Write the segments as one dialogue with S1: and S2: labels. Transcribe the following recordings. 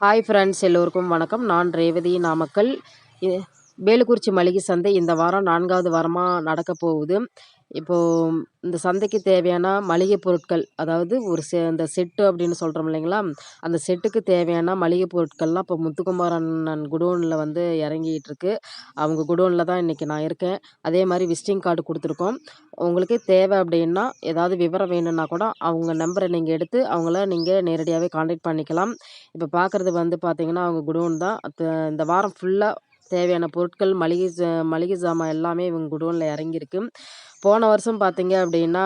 S1: Hi friends எல்லோருக்கும் வணக்கம். நான் ரேவதி நாமக்கல் வேலுக்குறிச்சி மளிகை சந்தை இந்த வாரம் நான்காவது வாரமாக நடக்க போகுது. இப்போது இந்த சந்தைக்கு தேவையான மளிகை பொருட்கள் அதாவது ஒரு செ இந்த செட்டு அப்படின்னு சொல்கிறோம் இல்லைங்களா? அந்த செட்டுக்கு தேவையான மளிகை பொருட்கள்லாம் இப்போ முத்துக்குமாரன் குடோனில் வந்து இறங்கிட்டு இருக்கு அவங்க குடோனில் தான் இன்றைக்கி நான் இருக்கேன். அதே மாதிரி விசிட்டிங் கார்டு கொடுத்துருக்கோம். உங்களுக்கு தேவை அப்படின்னா ஏதாவது விவரம் வேணும்னா கூட அவங்க நம்பரை நீங்கள் எடுத்து அவங்கள நீங்கள் நேரடியாகவே காண்டாக்ட் பண்ணிக்கலாம். இப்போ பார்க்குறது வந்து பார்த்திங்கன்னா அவங்க குடோன் தான். இந்த வாரம் ஃபுல்லாக தேவையான பொருட்கள் மளிகை மளிகை ஜாமான் எல்லாமே இவங்க குடோனில் இறங்கியிருக்கு. போன வருஷம் பார்த்தீங்க அப்படின்னா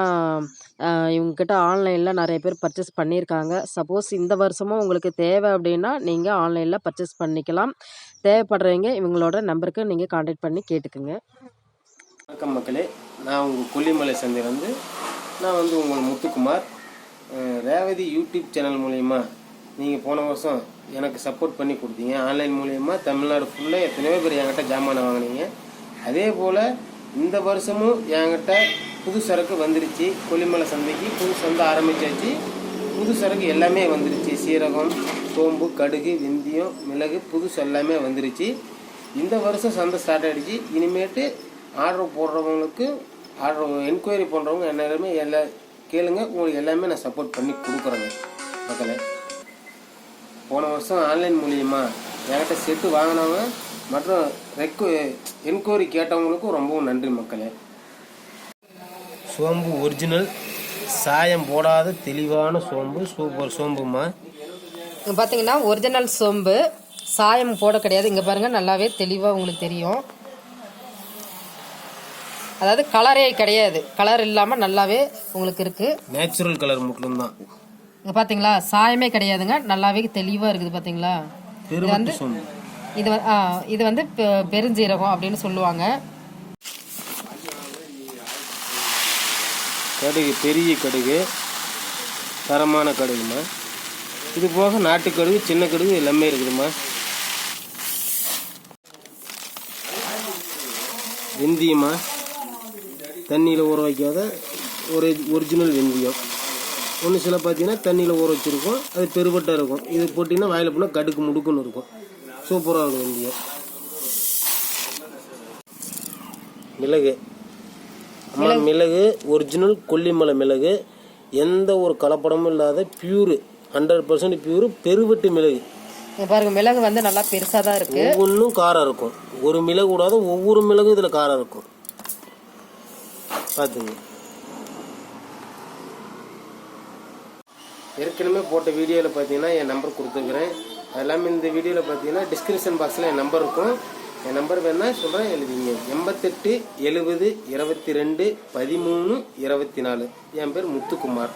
S1: இவங்கக்கிட்ட ஆன்லைனில் நிறைய பேர் பர்ச்சேஸ் பண்ணியிருக்காங்க. சப்போஸ் இந்த வருஷமும் உங்களுக்கு தேவை அப்படின்னா நீங்கள் ஆன்லைனில் பர்ச்சேஸ் பண்ணிக்கலாம். தேவைப்படுறவங்க இவங்களோட நம்பருக்கு நீங்கள் காண்டாக்ட் பண்ணி கேட்டுக்குங்க.
S2: வணக்கம் மக்களே. நான் உங்கள் கொல்லிமலை சந்தை வந்து நான் வந்து உங்கள் முத்துக்குமார். ரேவதி யூடியூப் சேனல் மூலயமா நீங்கள் போன வருஷம் எனக்கு சப்போர்ட் பண்ணி கொடுத்தீங்க. ஆன்லைன் மூலயமா தமிழ்நாடு ஃபுல்லாக எத்தனையோ பேர் என்கிட்ட ஜாமான் வாங்கினீங்க. அதே போல் இந்த வருஷமும் என்கிட்ட புது சரக்கு வந்துருச்சு. கொல்லிமலை சந்தைக்கு புது சந்தை ஆரம்பிச்சாச்சு. புது சரக்கு எல்லாமே வந்துருச்சு. சீரகம் சோம்பு கடுகு வெந்தயம் மிளகு புதுசு எல்லாமே வந்துருச்சு. இந்த வருஷம் சந்தை ஸ்டார்ட் ஆகிடுச்சு இனிமேட்டு ஆர்டர் போடுறவங்களுக்கு ஆர்டர் என்கொயரி பண்ணுறவங்க எல்லாருமே எல்லா கேளுங்க. உங்களுக்கு எல்லாமே நான் சப்போர்ட் பண்ணி கொடுக்குறேங்க. மக்களே. போன வருஷம் ஆன்லைன் மூலியமா என்கிட்ட செட்டு வாங்கினவங்க மற்றும் ரெக்கு என்கொயரி கேட்டவங்களுக்கும் ரொம்பவும் நன்றி மக்களே. சோம்பு ஒரிஜினல் சாயம் போடாத தெளிவான சோம்பு சூப்பர் சோம்புமா
S1: பார்த்தீங்கன்னா ஒரிஜினல் சோம்பு சாயம் போட கிடையாது. இங்கே பாருங்கள் நல்லாவே தெளிவாக உங்களுக்கு தெரியும். அதாவது கலரே கிடையாது. கலர் இல்லாமல் நல்லாவே உங்களுக்கு இருக்குது
S2: நேச்சுரல் கலர் மட்டும்தான்.
S1: இங்கே பார்த்தீங்களா சாயமே கிடையாதுங்க. நல்லாவே தெளிவாக இருக்குது பார்த்தீங்களா இது வந்து- ஆ, இது வந்து பெருஞ்சீரகம் அப்படின்னு சொல்லுவாங்க.
S2: கடுகு பெரிய கடுகு தரமான கடுகுமா? இது போக நாட்டு கடுகு சின்ன கடுகு எல்லாமே இருக்குதுமா? வெந்தயமா? தண்ணியில் ஊற வைக்காத ஒரு ஒரிஜினல் வெந்தயம். ஒன்று சில பார்த்தீங்கன்னா தண்ணியில் ஊற வச்சுருக்கோம். அது பெருபட்டாக இருக்கும். இது போட்டிங்கன்னா வாயில் போனால் கடுக்கு முடுக்குன்னு இருக்கும். சூப்பராக இருக்கும் வெந்தயம் மிளகு. அம்மா மிளகு. ஒரிஜினல் கொல்லிமலை மிளகு. எந்த ஒரு கலப்படமும் இல்லாத பியூரு ஹண்ட்ரட் பர்சன்ட் பியூரு பெருவெட்டு மிளகு.
S1: பாருங்க மிளகு வந்து நல்லா பெருசாக தான் இருக்கு.
S2: ஒவ்வொன்றும் காரம் இருக்கும். ஒரு மிளகு கூடாத ஒவ்வொரு மிளகும் இதில் காரம் இருக்கும். பார்த்துங்க ஏற்கனவே போட்ட வீடியோவில் பார்த்தீங்கன்னா என் நம்பர் கொடுத்துருக்குறேன். அது இல்லாமல் இந்த வீடியோவில் பார்த்தீங்கன்னா டிஸ்கிரிப்ஷன் பாக்ஸில் என் நம்பர் இருக்கும். என் நம்பர் வேணால் சொல்கிறேன் எழுதிங்க. எண்பத்தெட்டு எழுபது இருபத்தி ரெண்டு பதிமூணு இருபத்தி நாலு. என் பேர் முத்துக்குமார்.